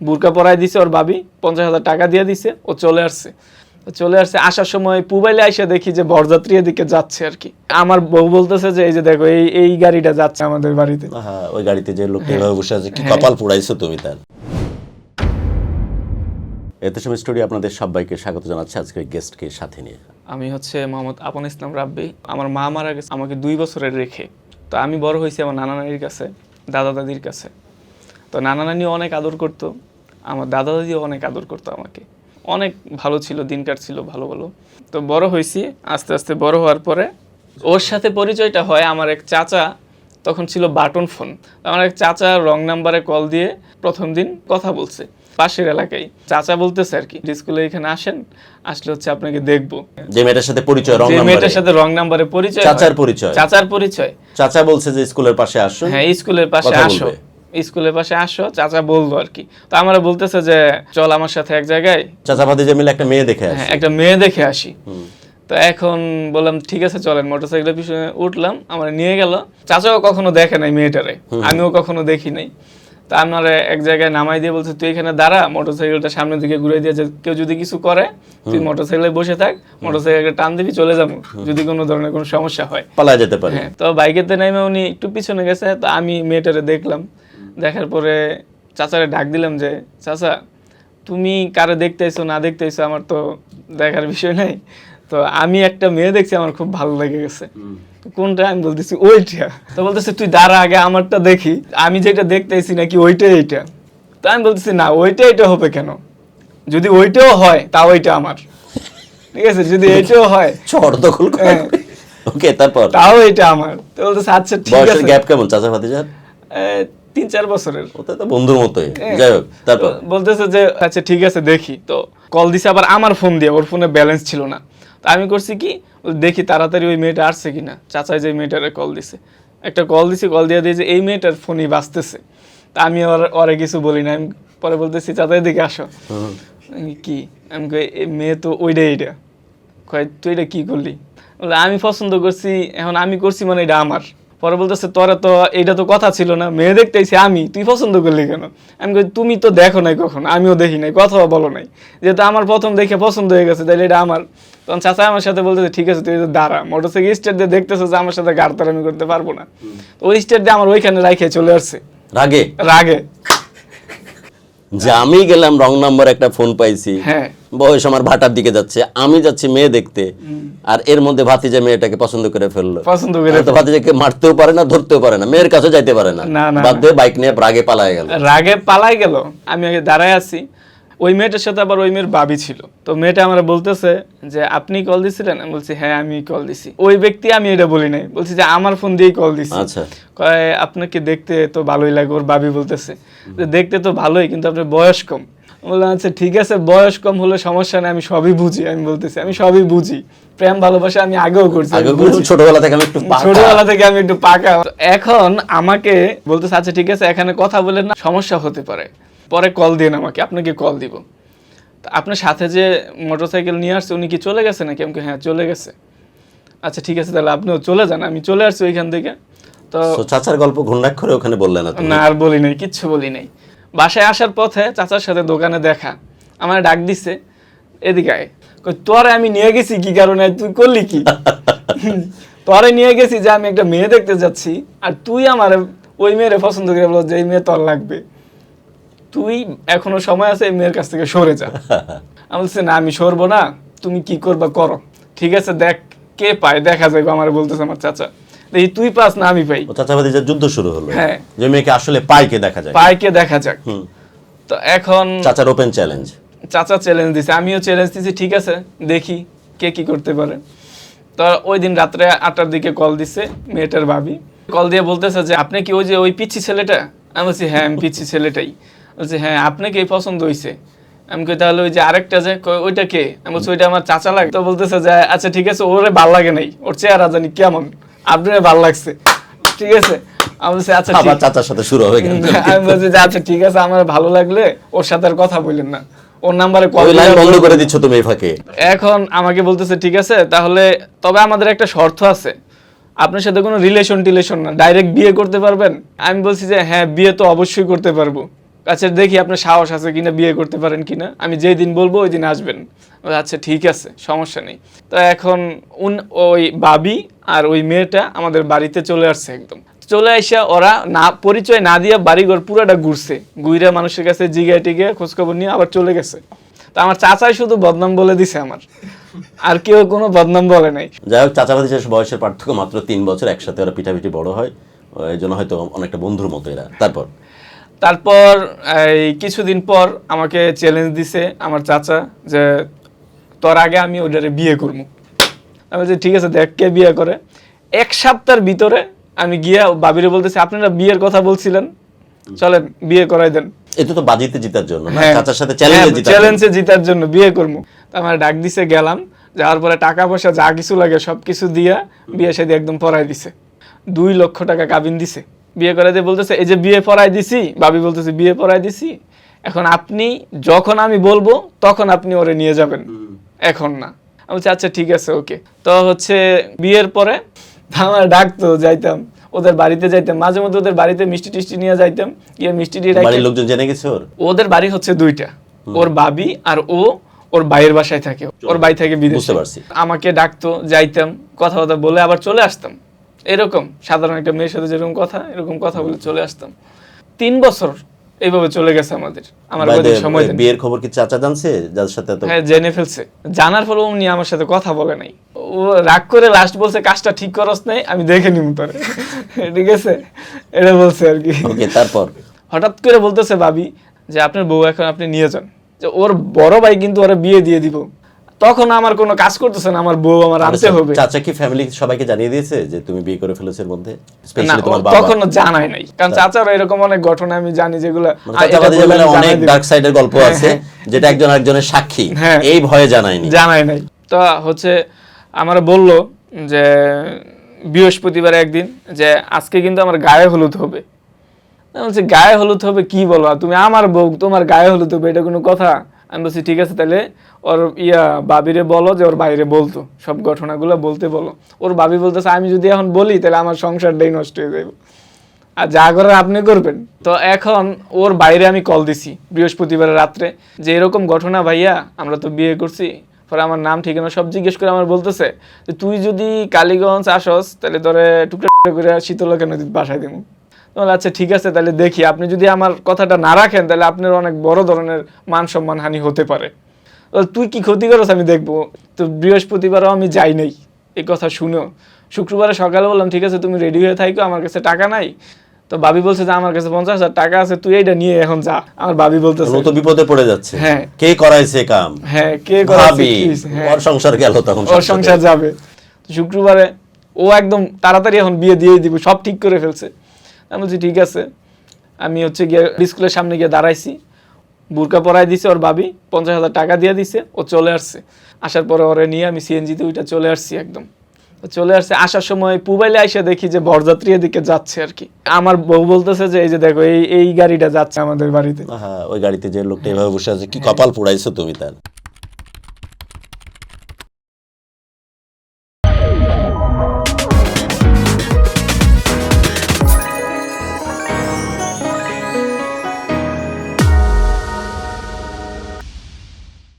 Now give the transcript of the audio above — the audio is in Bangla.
বুরকা পরাই দিছে ওর ভাবি পঞ্চাশ হাজার টাকা দিয়ে দিছে ও চলে আসছে। চলে আসছে আসার সময় পুবাইলে আইসা দেখি যে বরযাত্রী এদিকে যাচ্ছে আর কি। আমার বউ বলতেছে যে এই যে দেখো এই এই গাড়িটা যাচ্ছে আমাদের বাড়িতে। হ্যাঁ ওই গাড়িতে যে লোকটা হ্যাঁ। এভাবে বসে আছে কি কপাল পুড়াইছো তুমি তার? এতে সময় স্টোরি আপনাদের সবাইকে স্বাগত জানাচ্ছি আজকে গেস্টকে সাথে নিয়ে। আমি হচ্ছে মোহাম্মদ আপন ইসলাম রাব্বি। আমার মা মারা গেছে আমাকে দুই বছরের রেখে। তো আমি বড় হয়েছি আমার নানা নানির কাছে দাদা দাদির কাছে। তো নানা নানিও অনেক আদর করতো আমার দাদা দাদিও অনেক আদর করতো আমাকে। অনেক ভালো ছিল দিন কাটছিল ভালো ভালো। তো বড় হয়েছি আস্তে আস্তে বড় হওয়ার পরে ওর সাথে পরিচয়টা হয় আমার এক চাচা তখন ছিল বাটন ফোন। আমার এক চাচা রং নাম্বারে কল দিয়ে প্রথম দিন কথা বলছে পাশের এলাকায়। চাচা বলতেছে আর কি স্কুলে এখানে আসেন আসলে হচ্ছে আপনাকে দেখব। যে মেয়েটার সাথে পরিচয় রং যে মেয়েটার সাথে রং নাম্বারে পরিচয় চাচার পরিচয়? চাচার পরিচয়। চাচা বলছে যে স্কুলের পাশে আসো হ্যাঁ স্কুলের পাশে আসো। স্কুলের পাশে আসো চাচা বলল আর কি তো আমরা বলতেছে যে চল আমার সাথে এক জায়গায়। চাচা ভাতিজা মিলে একটা মেয়ে দেখে হ্যাঁ একটা মেয়ে দেখে আসি। তো এখন বললাম ঠিক আছে চলেন। মোটরসাইকেলের পিছনে উঠলাম আমার নিয়ে গেল। চাচাও কখনো দেখে নাই মেয়েটারে। আমিও কখনো দেখি নাই। তা আমার এক জায়গায় নামাই দিয়ে বলছে তুই এখানে দাঁড়া। মোটরসাইকেলটা সামনের দিকে ঘুরে দিয়ে যে কেউ যদি কিছু করে তুই মোটরসাইকেলে বসে থাক মোটরসাইকেলটা টান দিবি চলে যাব। যদি কোনো ধরনের কোনো সমস্যা হয়। পালায় যেতে পারে। হ্যাঁ তো বাইকেতে নেমে উনি একটু পিছনে গেছে তো আমি মেয়েটারে দেখলাম। দেখার পরে চাচারে ডাক দিলাম যে চাচা তুমি কারে দেখতে আইছো না দেখতে আইছো? আমার তো দেখার বিষয় নাই। তো আমি একটা মেয়ে দেখছি আমার খুব ভালো লেগে গেছে। কোনটা? আমি বলতেছি ওইটা। তো বলতেছে তুই দাঁড়া আগে আমারটা দেখি। আমি যেটা দেখতে আইছি নাকি ওইটাই এইটা? তো আমি বলতেছি না ওইটা এটা হবে কেন? যদি ওইটাও হয় তা ওইটা আমার। ঠিক আছে? যদি এইটাও হয় চর দখল করে। হ্যাঁ। ওকে তারপর? তাও এটা আমার। তো বলতেছে আচ্ছা ঠিক আছে। গ্যাপ কেমন চাচা ভাতিজার তিন চার বছরের। ওটা তো বন্ধুর মতোই। হ্যাঁ। যাই হোক তারপর? বলতেছে যে আচ্ছা ঠিক আছে দেখি। তো কল দিছে আবার আমার ফোন দিয়ে ওর ফোনে ব্যালেন্স ছিল না। তো আমি করছি কি দেখি তাড়াতাড়ি ওই মেয়েটা আসছে কিনা। চাচাই যে মেয়েটারে কল দিছে। একটা কল দিছি কল দিয়ে দিয়ে যে এই মেয়েটার ফোনই বাঁচতেছে তা আমি ওর ওরে কিছু বলি না আমি পরে বলতেছি চাচা এদিকে আসো। কি? আমি কই মেয়ে তো ওইটাই এটা কয় তুই এটা কি করলি? বলে আমি পছন্দ করছি এখন আমি করছি মানে এটা আমার। পরে বলতেছে তোরা তো এটা তো কথা ছিল না মেয়ে দেখতেছি আমি তুই পছন্দ করলি কেন? আমি কই তুমি তো দেখো নাই কখন আমিও দেখি নাই কথাও বলো নাই। যেহেতু আমার প্রথম দেখে পছন্দ হয়ে গেছে তাহলে এটা আমার। তখন চাচা আমার সাথে বলতেছে ঠিক আছে তুই দাঁড়া মোটর সাইকেল স্টেট দিয়ে দেখতেছে যে আমার সাথে গাড়তার আমি করতে পারব না। তো ওই স্টেট দিয়ে আমার ওইখানে রাইখে চলে আসছে। রাগে? রাগে। যে আমি গেলাম রং নাম্বার একটা ফোন পাইছি। হ্যাঁ। বয়স আমার ভাটার দিকে যাচ্ছে আমি যাচ্ছি মেয়ে দেখতে। আর এর মধ্যে ভাতিজা মেয়েটাকে পছন্দ করে ফেলল। পছন্দ করে তো ভাতিজাকে মারতেও পারে না ধরতেও পারে না মেয়ের কাছে যাইতে পারে না। দিয়ে বাইক নিয়ে রাগে পালায় গেল। রাগে পালাই গেল। আমি আগে দাঁড়ায় আছি। ওই মেয়েটার সাথে আবার ওই মেয়ের বাবি ছিল। তো মেয়েটা আমার বলতেছে যে আপনি কল দিছিলেন? আমি বলছি হ্যাঁ আমি কল দিছি। ওই ব্যক্তি আমি এটা বলি নাই। বলছি যে আমার ফোন দিয়েই কল দিছি। আচ্ছা। কয় আপনাকে দেখতে তো ভালোই লাগে ওর বাবি বলতেছে। যে দেখতে তো ভালোই কিন্তু আপনার বয়স কম। বললাম আচ্ছা ঠিক আছে বয়স কম হলে সমস্যা নেই আমি সবই বুঝি আমি বলতেছি আমি সবই বুঝি। প্রেম ভালোবাসা আমি আগেও করছি ছোটবেলা থেকে আমি একটু। ছোটবেলা থেকে আমি একটু পাকা। এখন আমাকে বলতেছে আচ্ছা ঠিক আছে এখানে কথা বলে না সমস্যা হতে পারে। পরে কল দিন আমাকে আপনাকে কল দিব। তা আপনার সাথে যে মোটরসাইকেল নিয়ে আসছে উনি কি চলে গেছে নাকি? আমাকে হ্যাঁ চলে গেছে। আচ্ছা ঠিক আছে তাহলে আপনিও চলে যান আমি চলে আসছি ওইখান থেকে। তো চাচার গল্প ঘূর্ণাক্ষরে ওখানে বললেন না আর বলি নাই কিচ্ছু বলি নাই। বাসায় আসার পথে চাচার সাথে দোকানে দেখা আমার ডাক দিছে এদিকে আয়। তোরে আমি নিয়ে গেছি কি কারণে? তুই করলি কি? তোরে নিয়ে গেছি যে আমি একটা মেয়ে দেখতে যাচ্ছি আর তুই আমার ওই মেয়েরে পছন্দ করে বলো যে এই মেয়ে তোর লাগবে। তুই এখনও সময় আছে মেয়ের কাছ থেকে সরে যা। আমি বলছি না আমি সরবো না তুমি কি করবা করো। ঠিক আছে দেখ কে পায় দেখা যাবে আমার বলতেছে আমার চাচা। দেখি তুই পাস না আমি পাই। চাচা ভাতিজার যুদ্ধ শুরু হলো হ্যাঁ। যে মেয়েকে আসলে পাইকে দেখা যায় পায় কে দেখা যাক। তো এখন চাচার ওপেন চ্যালেঞ্জ চাচা চ্যালেঞ্জ দিছে আমিও চ্যালেঞ্জ দিছি ঠিক আছে দেখি কে কি করতে পারে। তো ওই দিন রাত্রে আটটার দিকে কল দিছে মেয়েটার ভাবি। কল দিয়ে বলতেছে যে আপনি কি ওই যে ওই পিচ্ছি ছেলেটা? আমি বলছি হ্যাঁ আমি পিচ্ছি ছেলেটাই। বলছি হ্যাঁ আপনাকে এই পছন্দ হয়েছে আমি কই তাহলে ওই যে আরেকটা যে ওইটা কে? আমি বলছি ওইটা আমার চাচা লাগে। তো বলতেছে যে আচ্ছা ঠিক আছে ওরে ভালো লাগে নাই। ওর চেহারা জানি কেমন। আপনার ভালো লাগছে। ঠিক আছে? আমি বলছি আচ্ছা আবার চাচার সাথে শুরু হবে আমি বলছি যে আচ্ছা ঠিক আছে আমার ভালো লাগলে ওর সাথে আর কথা বললেন না। ওর নাম্বারে কল লাইন বন্ধ করে দিচ্ছ তুমি ফাঁকে। এখন আমাকে বলতেছে ঠিক আছে তাহলে তবে আমাদের একটা শর্ত আছে। আপনার সাথে কোনো রিলেশন টিলেশন না। ডাইরেক্ট বিয়ে করতে পারবেন? আমি বলছি যে হ্যাঁ বিয়ে তো অবশ্যই করতে পারব। আচ্ছা দেখি আপনার সাহস আছে কিনা, বিয়ে করতে পারেন কিনা। আমি যেই দিন বলব ওই দিন আসবেন। আচ্ছা ঠিক আছে, সমস্যা নেই। তো এখন উন, ওই বাবি আর ওই মেয়েটা আমাদের বাড়িতে চলে আসছে একদম। চলে আসা ওরা না, পরিচয় না দিয়া বাড়িঘর পুরাটা ঘুরছে। গুইরা মানুষের কাছে জিগায় টিগে খোঁজখবর নিয়ে আবার চলে গেছে। তো আমার চাচাই শুধু বদনাম বলে দিছে আমার। আর কেউ কোনো বদনাম বলে নাই। যাই হোক চাচাবাদি শেষ বয়সের পার্থক্য মাত্র তিন বছর, একসাথে ওরা পিঠাপিঠি বড় হয়। এই জন্য হয়তো অনেকটা বন্ধুর মতো এরা। তারপর? তারপর এই কিছুদিন পর আমাকে চ্যালেঞ্জ দিছে আমার চাচা যে তোর আগে আমি ওটারে বিয়ে করব। আমি বলছি ঠিক আছে দেখ কে বিয়ে করে। এক সপ্তাহের ভিতরে আমি গিয়া বাবিরে বলতেছি আপনারা বিয়ের কথা বলছিলেন চলেন বিয়ে করাই দেন। এটা তো বাজিতে জিতার জন্য না? হ্যাঁ। চাচার সাথে চ্যালেঞ্জে জিতার জন্য। চ্যালেঞ্জে জিতার জন্য বিয়ে করব। তো আমার ডাক দিছে গেলাম যাওয়ার পরে টাকা পয়সা যা কিছু লাগে সব কিছু দিয়া বিয়ে সাথে একদম পড়াই দিছে। দুই লক্ষ টাকা কাবিন দিছে। বিয়ে করাই দিয়ে বলতেছে এই যে বিয়ে পড়াই দিছি। ভাবি বলতেছে বিয়ে পড়াই দিছি? এখন আপনি যখন আমি বলব তখন আপনি ওরে নিয়ে যাবেন। এখন না। আমি বলছি আচ্ছা ঠিক আছে ওকে। তো হচ্ছে বিয়ের পরে আমার ডাকতো যাইতাম। ওদের বাড়িতে যাইতাম মাঝে মধ্যে ওদের বাড়িতে মিষ্টি টিষ্টি নিয়ে যাইতাম গিয়ে মিষ্টি দিয়ে বাড়ির লোকজন জেনে গেছে ওর? ওদের বাড়ি হচ্ছে দুইটা ওর বাবি আর ও ওর ভাইয়ের বাসায় থাকে ওর ভাই থাকে বিদেশে। আমাকে ডাকতো যাইতাম কথা কথা বলে আবার চলে আসতাম। এরকম সাধারণ একটা মেয়ের সাথে যেরকম কথা এরকম কথা বলে চলে আসতাম। তিন বছর এইভাবে চলে গেছে আমাদের আমার way, সময় বিয়ের খবর কি চাচা জানছে? যার সাথে এত হ্যাঁ জেনে ফেলছে। জানার পর উনি আমার সাথে কথা বলে নাই। ও রাগ করে লাস্ট বলছে কাজটা ঠিক করস নাই আমি দেখে নিব তোরে। ঠিক আছে? এটা বলছে আর কি। ওকে তারপর? হঠাৎ করে বলতেছে ভাবি যে আপনার বউ এখন আপনি নিয়ে যান। যে ওর বড় ভাই কিন্তু ওরা বিয়ে দিয়ে দিব। তখন আমার কোনো কাজ করতেছে না আমার বউ আমার আনতে হবে। চাচা কি ফ্যামিলি সবাইকে জানিয়ে দিয়েছে যে তুমি বিয়ে করে ফেলেছো এর মধ্যে? স্পেশালি তোমার বাবা? তখনও জানাই নাই। কারণ চাচারা এরকম অনেক ঘটনা আমি জানি যেগুলো মানে অনেক ডার্ক সাইডের গল্প হ্যাঁ, আছে। যেটা একজন একজনের সাক্ষী। হ্যাঁ। এই ভয়ে জানায়নি। জানাই নাই। তো হচ্ছে আমার বলল যে বৃহস্পতিবার একদিন যে আজকে কিন্তু আমার গায়ে হলুদ হবে। বলছি গায়ে হলুদ হবে কি বলো? তুমি আমার বউ তোমার গায়ে হলুদ হবে এটা কোনো কথা? আমি বলছি, ঠিক আছে তাহলে ওর ইয়া বাবিরে বলো যে ওর বাইরে বলতো। সব ঘটনাগুলো বলতে বলো। ওর বাবি বলতেছে, আমি যদি এখন বলি তাহলে আমার সংসারটাই নষ্ট হয়ে যাবে আর যা করার আপনি করবেন। তো এখন ওর বাইরে আমি কল দিছি বৃহস্পতিবার রাত্রে যে, এরকম ঘটনা ভাইয়া, আমরা তো বিয়ে করছি। পরে আমার নাম, ঠিকানা সব জিজ্ঞেস করে আমার বলতেছে তুই যদি কালীগঞ্জ আসস তাহলে ধরে টুকরা করে শীতলকে নদীর বাসায় দিব? বললাম, আচ্ছা ঠিক আছে তাহলে দেখি। আপনি যদি আমার কথাটা না রাখেন তাহলে আপনার অনেক বড় ধরনের মান সম্মান হানি হতে পারে। তুই কি ক্ষতি করস আমি দেখব। তো বৃহস্পতিবারও আমি যাই নাই এই কথা শুনো শুক্রবারে সকালে বললাম ঠিক আছে তুমি রেডি হয়ে থাকো আমার কাছে টাকা নাই। তো বাবি বলছে যে আমার কাছে পঞ্চাশ হাজার টাকা আছে তুই এইটা নিয়ে এখন যা। আমার বাবি বলতেছে ও তো বিপদে পড়ে যাচ্ছে। হ্যাঁ। কে করাইছে কাম? হ্যাঁ কে করাচ্ছে ভাবি কি? হ্যাঁ। ওর সংসার গেল তখন ওর সংসার যাবে। তো শুক্রবারে ও একদম তাড়াতাড়ি এখন বিয়ে দিয়ে দিব সব ঠিক করে ফেলছে। আমি বলছি, ঠিক আছে। আমি হচ্ছে গিয়ে স্কুলের সামনে গিয়ে দাঁড়াইছি। বুরকা পরাই দিছে ওর ভাবি, পঞ্চাশ হাজার টাকা দিয়ে দিছে, ও চলে আসছে। আসার পরে ওরে নিয়ে আমি সিএনজিতে ওইটা চলে আসছি একদম। চলে আসছে, আসার সময় পুবাইলে আইসা দেখি যে বরযাত্রী এদিকে যাচ্ছে আর কি। আমার বউ বলতেছে যে, এই যে দেখো, এই এই গাড়িটা যাচ্ছে আমাদের বাড়িতে। হ্যাঁ ওই গাড়িতে যে লোকটা এভাবে বসে আছে, কি কপাল পোড়াইছো তুমি তার?